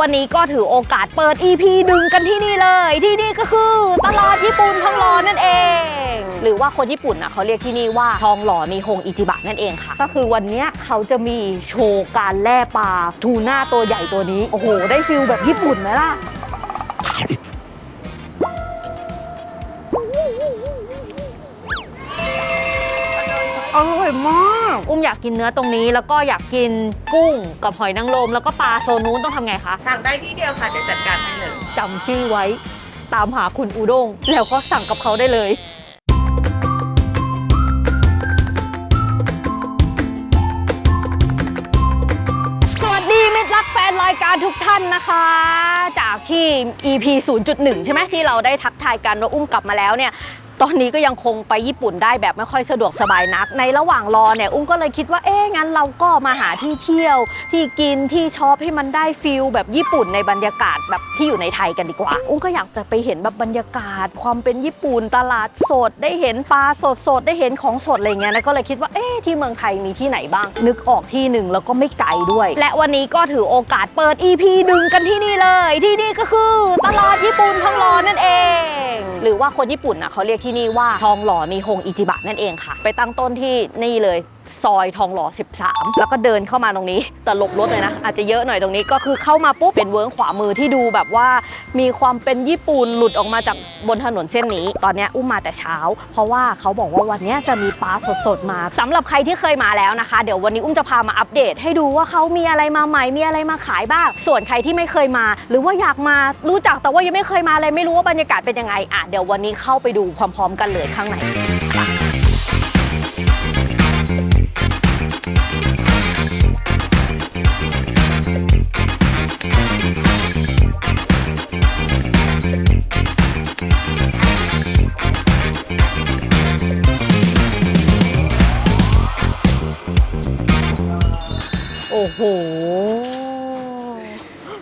วันนี้ก็ถือโอกาสเปิด EP หนึ่งกันที่นี่เลย ที่นี่ก็คือตลาดญี่ปุ่นทองหล่อนั่นเอง หรือว่าคนญี่ปุ่นน่ะเขาเรียกที่นี่ว่าทองหล่อมีฮงอิจิบะนั่นเองค่ะ ก็คือวันนี้เขาจะมีโชว์การแล่ปลาทูน่าตัวใหญ่ตัวนี้ โอ้โห ได้ฟิลแบบญี่ปุ่นไหมล่ะอร่อยมาก อุ้มอยากกินเนื้อตรงนี้ แล้วก็อยากกินกุ้งกับหอยนางรมแล้วก็ปลาโซนนู้นต้องทำไงคะสั่งได้ที่เดียวค่ะเดี๋ยวจัดการให้เลยจำชื่อไว้ ตามหาคุณอูด้งแล้วก็สั่งกับเขาได้เลยสวัสดีมิตรรักแฟนรายการทุกท่านนะคะ จากที่ EP 0.1 ใช่ไหมที่เราได้ทักทายกันว่าอุ้มกลับมาแล้วเนี่ย ตอนนี้ก็ยังคงไปญี่ปุ่นได้แบบไม่ค่อยสะดวกสบายนัก ในระหว่างรอเนี่ยอุ้มก็เลยคิดว่าเอ๊ะงั้นเราก็มาหาที่เที่ยว ที่กินที่ช็อปให้มันได้ฟิลแบบญี่ปุ่นในบรรยากาศแบบที่อยู่ในไทยกันดีกว่า อุ้มก็อยากจะไปเห็นแบบบรรยากาศ ความเป็นญี่ปุ่นตลาดสดได้เห็นปลาสดสดๆได้เห็นของสดอะไรเงี้ยนะก็เลยคิดว่าเอ๊ะที่เมืองไทยมีที่ไหนบ้าง นึกออกที่หนึ่งแล้วก็ไม่ไกลด้วย และวันนี้ก็ถือโอกาสเปิด EP หนึ่งกันที่นี่เลย ที่นี่ก็คือตลาดญี่ปุ่นทองหล่อนั่นเอง หรือว่าคนญี่ปุ่นน่ะเขาเรียกที่นี่ว่าทองหล่อมีฮงอิจิบะนั่นเองค่ะ ไปตั้งต้นที่นี่เลย ซอยทองหล่อ 13 แล้วก็เดินเข้ามาตรงนี้ แต่หลบรถเลยนะ อาจจะเยอะหน่อยตรงนี้ก็คือเข้ามาปุ๊บ เป็นเวิร์งขวามือที่ดูแบบว่า มีความเป็นญี่ปุ่นหลุดออกมาจากบนถนนเส้นนี้ ตอนเนี้ยอุ้มมาแต่เช้า เพราะว่าเขาบอกว่าวันเนี้ยจะมีปลาสดๆ มาสำหรับใครที่เคยมาแล้วนะคะ เดี๋ยววันนี้อุ้มจะพามาอัปเดต ให้ดูว่าเขามีอะไรมาใหม่มีอะไรมาขายบ้าง ส่วนใครที่ไม่เคยมา หรือว่าอยากมารู้จักแต่ว่ายังไม่เคยมาเลยไม่รู้ว่าบรรยากาศเป็นยังไงอะเดี๋ยววันนี้เข้าไปดูพร้อมๆ กันเลยข้างใน โอ้โห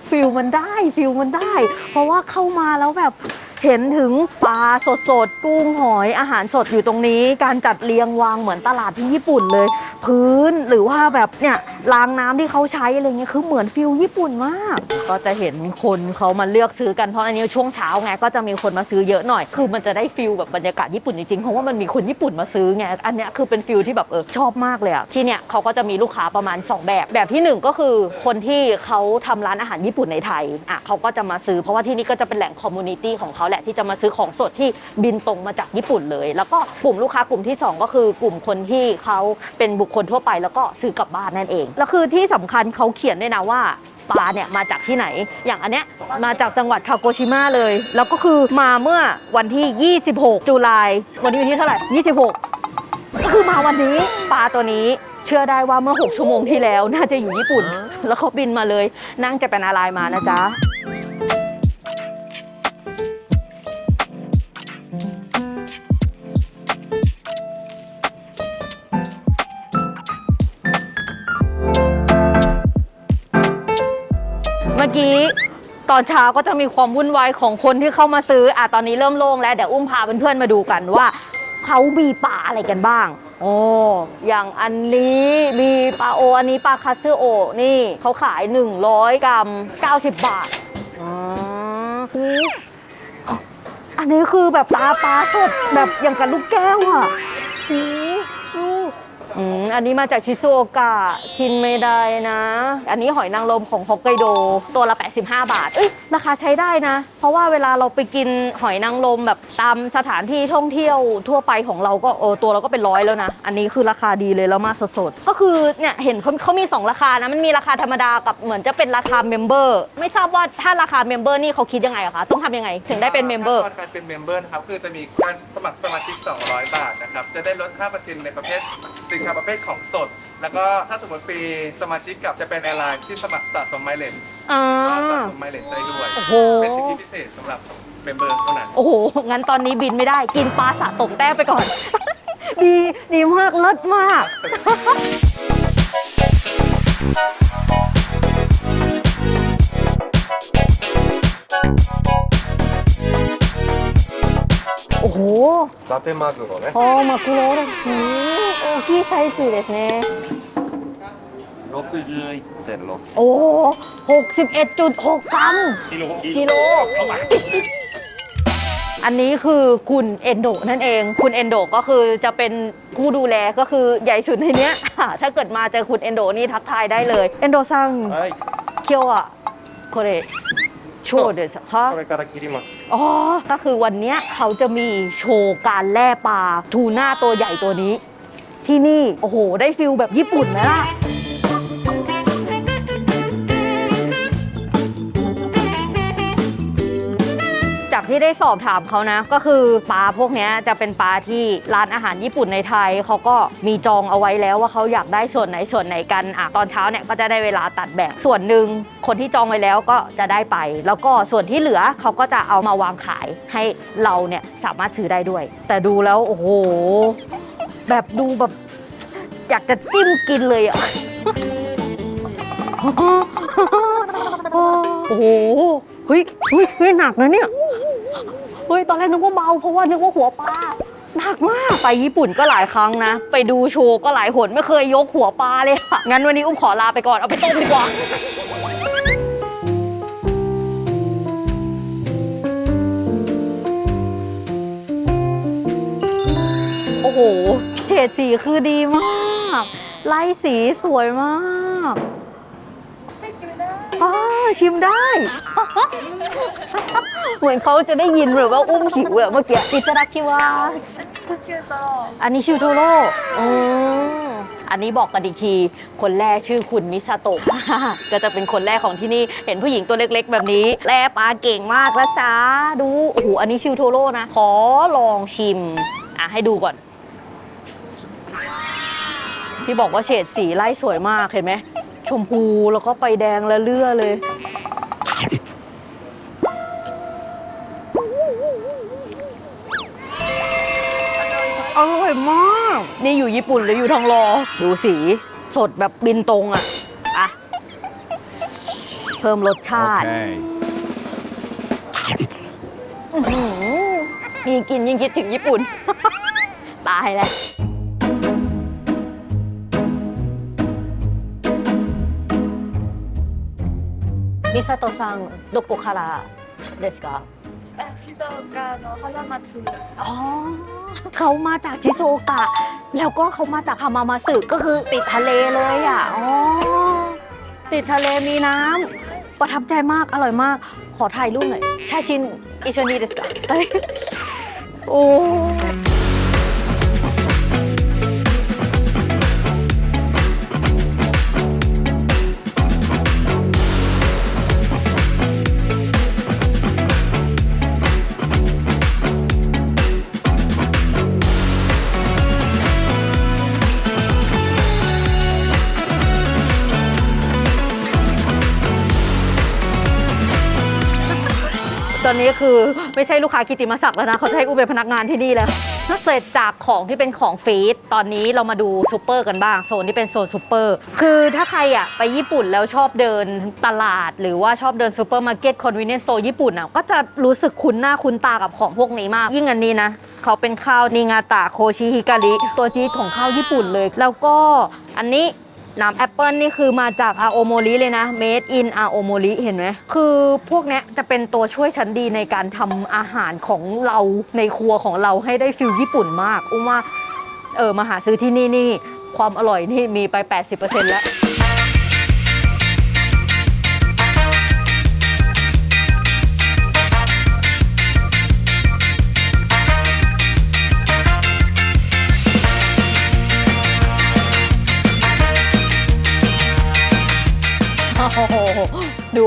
ฟิลมันได้ฟิลมันได้ เพราะว่าเข้ามาแล้วแบบเห็นถึงปลาสดสดกุ้งหอยอาหารสดอยู่ตรงนี้ การจัดเรียงวางเหมือนตลาดที่ญี่ปุ่นเลย พื้นหรือว่าแบบเนี่ย รางน้ำที่เขาใช้อะไรเงี้ยคือเหมือนฟิลญี่ปุ่นมาก ก็จะเห็นคนเขามาเลือกซื้อกันเพราะอันนี้ช่วงเช้าไงก็จะมีคนมาซื้อเยอะหน่อย คือมันจะได้ฟิลแบบบรรยากาศญี่ปุ่นจริงๆเพราะว่ามันมีคนญี่ปุ่นมาซื้อไงอันเนี้ยคือเป็นฟิลที่แบบเออชอบมากเลยอะที่เนี่ยเขาก็จะมีลูกค้าประมาณ 2 แบบ แบบที่หนึ่งก็คือคนที่เขาทำร้านอาหารญี่ปุ่นในไทยอะเขาก็จะมาซื้อเพราะว่าที่นี่ก็จะเป็นแหล่งคอมมูนิตี้ของเขาแหละที่จะมาซื้อของสดที่บินตรงมาจากญี่ปุ่นเลย แล้วก็กลุ่มลูกค้ากลุ่มที่สองก็คือกลุ่มคนที่เขาเป็นบุคคลทั่วไป แล้วก็ซื้อกลับบ้านนั่นเองแล้วคือที่สำคัญเขาเขียนด้วยนะว่าปลาเนี่ยมาจากที่ไหน อย่างอันเนี้ยมาจากจังหวัดคาโกชิมะเลย แล้วก็คือมาเมื่อวันที่ 26 จุลายวันนี้วันที่เท่าไหร่ 26 ก็คือมาวันนี้ปลาตัวนี้เชื่อได้ว่าเมื่อ 6 ชั่วโมงที่แล้ว น่าจะอยู่ญี่ปุ่น แล้วเขาบินมาเลย นั่งจะเป็นอะไรมานะจ๊ะ เมื่อกี้ ตอนเช้าก็จะมีความวุ่นวายของคนที่เข้ามาซื้ออะตอนนี้เริ่มโล่งแล้วเดี๋ยวอุ้มพาเพื่อนๆมาดูกันว่าเขามีปลาอะไรกันบ้างโอ้อย่างอันนี้มีปลาโอ อันนี้ปลาคาซึโอ นี่เขาขาย 100 กรัม 90 บาทอ๋อหูอันนี้คือแบบตาปลาสดแบบอย่างกับลูกแก้วอะหูดู อืมอันนี้มาจากชิซูโอกะกินไม่ได้นะ อันนี้หอยนางรมของฮอกไกโดตัวละ 85 บาท เอ้ยราคาใช้ได้นะ เพราะว่าเวลาเราไปกินหอยนางรมแบบตามสถานที่ท่องเที่ยวทั่วไปของเราก็เออตัวเราก็เป็นร้อยแล้วนะ อันนี้คือราคาดีเลยแล้วมาสดๆ ก็คือเนี่ยเห็นเขาเขามี 2 ราคานะ มันมีราคาธรรมดากับเหมือนจะเป็นราคาเมมเบอร์ไม่ทราบว่าถ้าราคาเมมเบอร์นี่เขาคิดยังไงอะคะต้องทำยังไงถึงได้เป็นเมมเบอร์ ขั้นตอนการเป็นเมมเบอร์นะครับคือจะมีการสมัครสมาชิก 200 บาทนะครับ จะได้ลด 5%ในประเภทสินค้าประเภทของสด แล้วก็ถ้าสมมติปีสมาชิกกับจะเป็นแอร์ไลน์ที่สมัครสะสมไมล์เลนอ่าก็สะสมไมล์เลนได้ด้วย โอ้โห เป็นสิทธิพิเศษสำหรับเมมเบอร์เท่านั้น โอ้โห งั้นตอนนี้บินไม่ได้ กินปลาสะสมแต้มไปก่อน ดี ดีมาก เลิศมาก โห 伊達マグロねあーマクロールうん大きいサイズですね 61.6 โอ้หกสิบเอ็ดจุดหกกรัม กิโล กิโล อันนี้คือคุณเอนโดนั่นเอง คุณเอนโดก็คือจะเป็นผู้ดูแลก็คือใหญ่สุดในเนี้ย ถ้าเกิดมาเจอคุณเอนโดนี่ทักทายได้เลย เอนโดซัง はい เคียวอะโคเร โชว์เดสฮะ これから切ります อ๋อ ก็คือวันเนี้ยเขาจะมีโชว์การแล่ปลาทูน่าตัวใหญ่ตัวนี้ ที่นี่ โอ้โห ได้ฟิลแบบญี่ปุ่นไหมล่ะ จากที่ได้สอบถามเขานะ ก็คือปลาพวกนี้จะเป็นปลาที่ร้านอาหารญี่ปุ่นในไทยเขาก็มีจองเอาไว้แล้วว่าเขาอยากได้ส่วนไหนส่วนไหนกันอะตอนเช้าเนี่ยก็จะได้เวลาตัดแบ่งส่วนหนึ่งคนที่จองไว้แล้วก็จะได้ไป แล้วก็ส่วนที่เหลือเขาก็จะเอามาวางขายให้เราเนี่ยสามารถซื้อได้ด้วย แต่ดูแล้วโอ้โห แบบดูแบบอยากจะจิ้มกินเลยอะโอ้โหเฮ้ยเฮ้ยเฮ้ยหนักนะเนี่ย เฮ้ยตอนแรกนึกว่าเบาเพราะว่านึกว่าหัวปลาหนักมากไปญี่ปุ่นก็หลายครั้งนะ ไปดูโชว์ก็หลายหนไม่เคยยกหัวปลาเลยค่ะงั้นวันนี้อุ้มขอลาไปก่อนเอาไปต้มดีกว่าโอ้โหเฉดสีคือดีมาก ไล่สีสวยมาก อ้าชิมได้ เหมือนเขาจะได้ยินแบบว่าอุ้มหิวอะเมื่อกี้อิตาดาคิวาอันนี้ชิวโทโร่อืมอันนี้บอกกันอีกที คนแรกชื่อคุณมิซาโตะ ก็จะเป็นคนแรกของที่นี่ เห็นผู้หญิงตัวเล็กๆ แบบนี้ แลปลาเก่งมากแล้วจ้า ดู โอ้โห อันนี้ชิวโทโร่นะ ขอลองชิม อะ ให้ดูก่อน ที่บอกว่าเฉดสีไล่สวยมาก เห็นไหม ชมพูแล้วก็ไปแดงและเลือเลย อร่อยมาก นี่อยู่ญี่ปุ่นหรืออยู่ทองรอ ดูสี สดแบบบินตรงอะอะเพิ่มรสชาติอื้อหือยิ่งกินยิ่งคิดถึงญี่ปุ่น ตายแล้ว มิซาโตะซังどこからですか静岡の浜松 อ๋อเขามาจากชิโซโอกะ แล้วก็เขามาจากฮามามาสึก็คือติดทะเลเลยอ่ะ อ๋อ ติดทะเลมีน้ำประทับใจมากอร่อยมาก ขอถ่ายรูปหน่อย ชาชิน อิชนีเดสกะโอ้ อนนี้คือไม่ใช่ลูกค้ากิติมศักดิ์แล้วนะเขาจะให้อูเป็นพนักงานที่นี่แล้วเสร็จจากของที่เป็นของฟีดตอนนี้เรามาดูซูเปอร์กันบ้างโซนที่เป็นโซนซูเปอร์คือถ้าใครอะไปญี่ปุ่นแล้วชอบเดินตลาด หรือว่าชอบเดินซูเปอร์มาร์เก็ตคอนเวเนซ์โซญี่ปุ่นอะก็จะรู้สึกคุ้นหน้าคุ้นตากับของพวกนี้มาก ยิ่งอันนี้นะเขาเป็นข้าวนิงาตะโคชิฮิการิตัวจี๊ดของข้าวญี่ปุ่นเลย แล้วก็อันนี้ น้ำแอปเปิลนี่คือมาจากอาโอโมริเลยนะ made in อาโอโมริเห็นไหม คือพวกนี้จะเป็นตัวช่วยชั้นดีในการทำอาหารของเราในครัวของเราให้ได้ฟิลญี่ปุ่นมากอุ้มว่าเออมาหาซื้อที่นี่นี่ความอร่อยนี่มีไป 80%แล้ว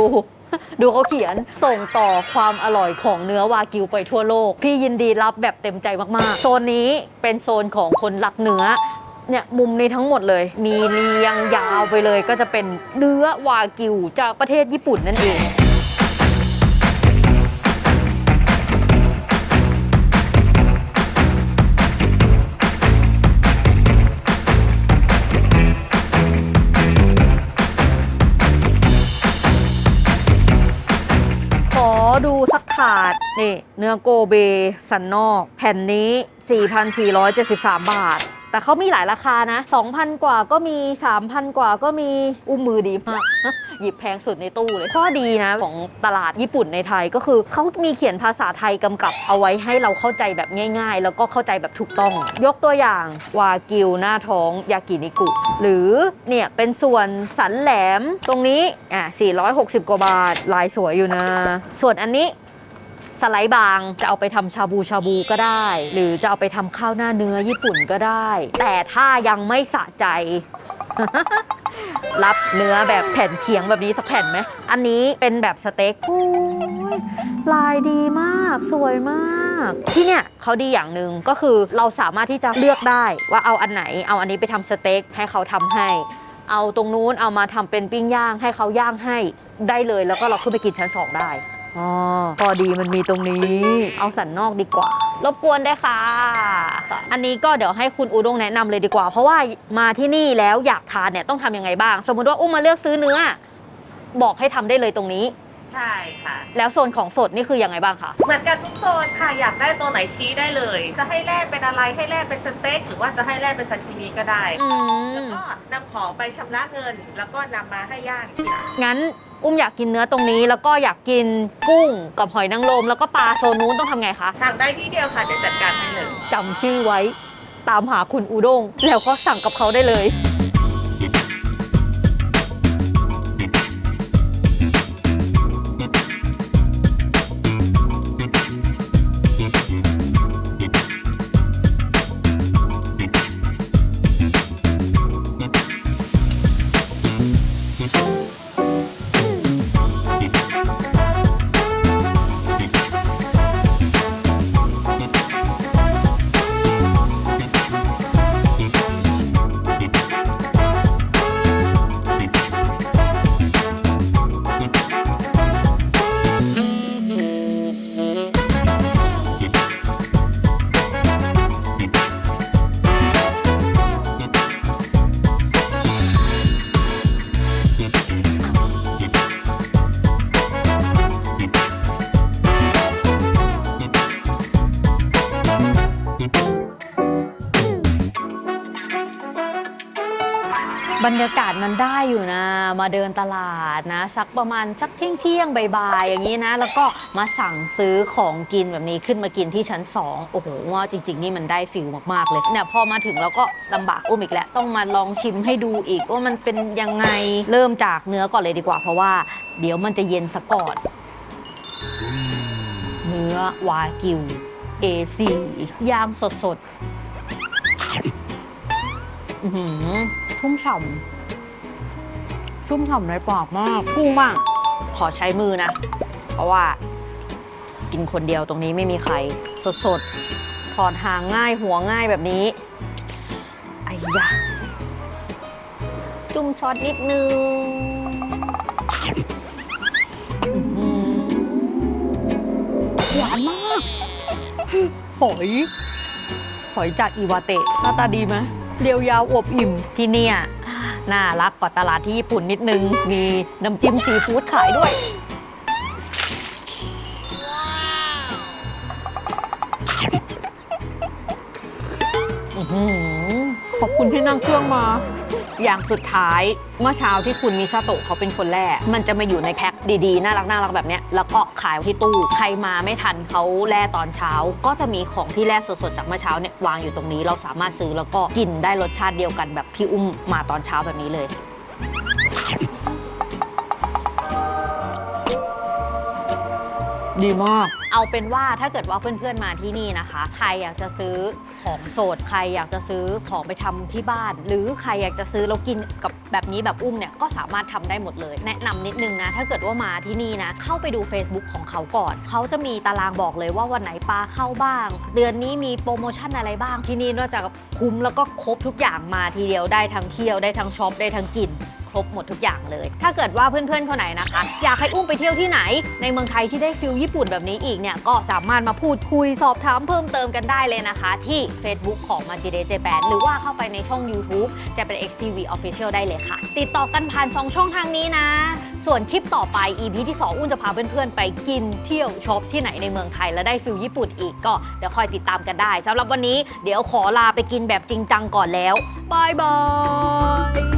ดูดูเขาเขียนส่งต่อความอร่อยของเนื้อวากิวไปทั่วโลก พี่ยินดีรับแบบเต็มใจมากๆ โซนนี้เป็นโซนของคนรักเนื้อเนี่ยมุมนี้ทั้งหมดเลย มีเรียงยาวไปเลยก็จะเป็นเนื้อวากิวจากประเทศญี่ปุ่นนั่นเอง เนื้อโกเบ สันนอก แผ่นนี้ 4,473 บาท แต่เขามีหลายราคานะ 2,000 กว่าก็มี 3,000 กว่าก็มีอุ้มมือดีมาก หยิบแพงสุดในตู้เลย ข้อดีนะ ของตลาดญี่ปุ่นในไทยก็คือเขามีเขียนภาษาไทยกำกับเอาไว้ให้เราเข้าใจแบบง่าย ๆ แล้วก็เข้าใจแบบถูกต้อง ยกตัวอย่างวากิวหน้าท้องยากินิกุ หรือเนี่ยเป็นส่วนสันแหลมตรงนี้อะ460 กว่าบาทลายสวยอยู่นะ ส่วนอันนี้ สไลด์บางจะเอาไปทำชาบูชาบูก็ได้ หรือจะเอาไปทำข้าวหน้าเนื้อญี่ปุ่นก็ได้ แต่ถ้ายังไม่สะใจ รับเนื้อแบบแผ่นเคียงแบบนี้สักแผ่นไหม อันนี้เป็นแบบสเต็กโอ้ยลายดีมากสวยมาก ที่เนี่ยเขาดีอย่างหนึ่งก็คือเราสามารถที่จะเลือกได้ว่าเอาอันไหน เอาอันนี้ไปทำสเต็กให้เขาทำให้ เอาตรงนู้นเอามาทำเป็นปิ้งย่างให้เขาย่างให้ได้เลยแล้วก็เราขึ้นไปกินชั้นสองได้ อ๋อพอดีมันมีตรงนี้ เอาสันนอกดีกว่า รบกวนได้ค่ะค่ะ อันนี้ก็เดี๋ยวให้คุณอูด้งแนะนำเลยดีกว่า เพราะว่ามาที่นี่แล้วอยากทานเนี่ยต้องทำยังไงบ้าง สมมุติว่าอุ้มมาเลือกซื้อเนื้อ บอกให้ทำได้เลยตรงนี้ ใช่ค่ะ แล้วโซนของสดนี่คือยังไงบ้างคะ เหมือนกันทุกโซนค่ะ อยากได้ตัวไหนชี้ได้เลย จะให้แลกเป็นอะไรให้แลกเป็นสเต็กหรือว่าจะให้แลกเป็นซาชิมิก็ได้ อืแล้วม ก็นำของไปชำระเงิน แล้วก็นำมาให้ย่างทีหลังงั้น อุ้มอยากกินเนื้อตรงนี้ แล้วก็อยากกินกุ้งกับหอยนางรมแล้วก็ปลาโซนนู้นต้องทำไงคะสั่งได้ที่เดียวค่ะเดี๋ยวจัดการให้เลย จำชื่อไว้ ตามหาคุณอูด้งแล้วก็สั่งกับเขาได้เลย บรรยากาศมันได้อยู่นะ มาเดินตลาดนะ สักประมาณสักเที่ยงเที่ยงบ่ายๆอย่างนี้นะ แล้วก็มาสั่งซื้อของกินแบบนี้ขึ้นมากินที่ชั้น 2 โอ้โหว่าจริง ๆ นี่มันได้ฟิลมากๆเลยเนี่ยพอมาถึงเราก็ลำบากอุ้มอีกแล้ว ต้องมาลองชิมให้ดูอีกว่ามันเป็นยังไงเริ่มจากเนื้อก่อนเลยดีกว่า เพราะว่าเดี๋ยวมันจะเย็นซะก่อนเนื้อวากิว A4 ย่างสดๆ อื้อหือชุ่มฉ่ำชุ่มฉ่ำในปากมากกุ้งมาก ขอใช้มือนะ เพราะว่า กินคนเดียวตรงนี้ไม่มีใคร สดๆถอดหางง่ายหัวง่ายแบบนี้ไอ้ยะจุ่มช็อตนิดนึงอื้อหือหวานมาก หอย หอยจากอีวาเตะหน้าตาดีไหม เรียวยาวอวบอิ่มที่เนี่ยน่ารักกว่าตลาดที่ญี่ปุ่นนิดนึงมีน้ำจิ้มซีฟู้ดขายด้วย ขอบคุณที่นั่งเครื่องมา อย่างสุดท้ายเมื่อเช้าที่คุณมิซาโตะเขาเป็นคนแรก มันจะมาอยู่ในแพ็คดีๆ น่ารักน่ารักแบบเนี้ยแล้วก็ขายที่ตู้ ใครมาไม่ทันเขาแล่ตอนเช้า ก็จะมีของที่แล่สดๆจากเมื่อเช้าเนี่ยวางอยู่ตรงนี้ เราสามารถซื้อแล้วก็กินได้รสชาติเดียวกันแบบพี่อุ้มมาตอนเช้าแบบนี้เลยดีมาก เอาเป็นว่าถ้าเกิดว่าเพื่อนๆมาที่นี่นะคะ ใครอยากจะซื้อ ของสดใครอยากจะซื้อของไปทำที่บ้าน หรือใครอยากจะซื้อแล้วกินกับแบบนี้แบบอุ้มเนี่ยก็สามารถทำได้หมดเลย แนะนำนิดนึงนะถ้าเกิดว่ามาที่นี่นะเข้าไปดู Facebook ของเขาก่อน เขาจะมีตารางบอกเลยว่าวันไหนปลาเข้าบ้าง เดือนนี้มีโปรโมชั่นอะไรบ้างที่นี่นอกจากคุ้มแล้วก็ครบทุกอย่างมาทีเดียวได้ทั้งเที่ยวได้ทั้งช็อปได้ทั้งกิน ครบหมดทุกอย่างเลย ถ้าเกิดว่าเพื่อนๆคนไหนนะคะ อยากให้อุ้มไปเที่ยวที่ไหน ในเมืองไทยที่ได้ฟิลญี่ปุ่นแบบนี้อีกเนี่ยก็สามารถมาพูดคุยสอบถามเพิ่มเติมกันได้เลยนะคะ ที่ Facebook ของ m a j i d e Japan หรือว่าเข้าไปในช่อง YouTube Japan X TV Official ได้เลยค่ะ ติดต่อกันผ่าน 2 ช่องทางนี้นะ ส่วนคลิปต่อไป EP ที่ 2 อุ้นจะพาเพื่อนๆไปกินเที่ยวช็อปที่ไหนในเมืองไทยและได้ฟิลญี่ปุ่นอีกก็เดี๋ยวคอยติดตามกันได้สำหรับวันนี้เดี๋ยวขอลาไปกินแบบจริงจังก่อนแล้วบายบาย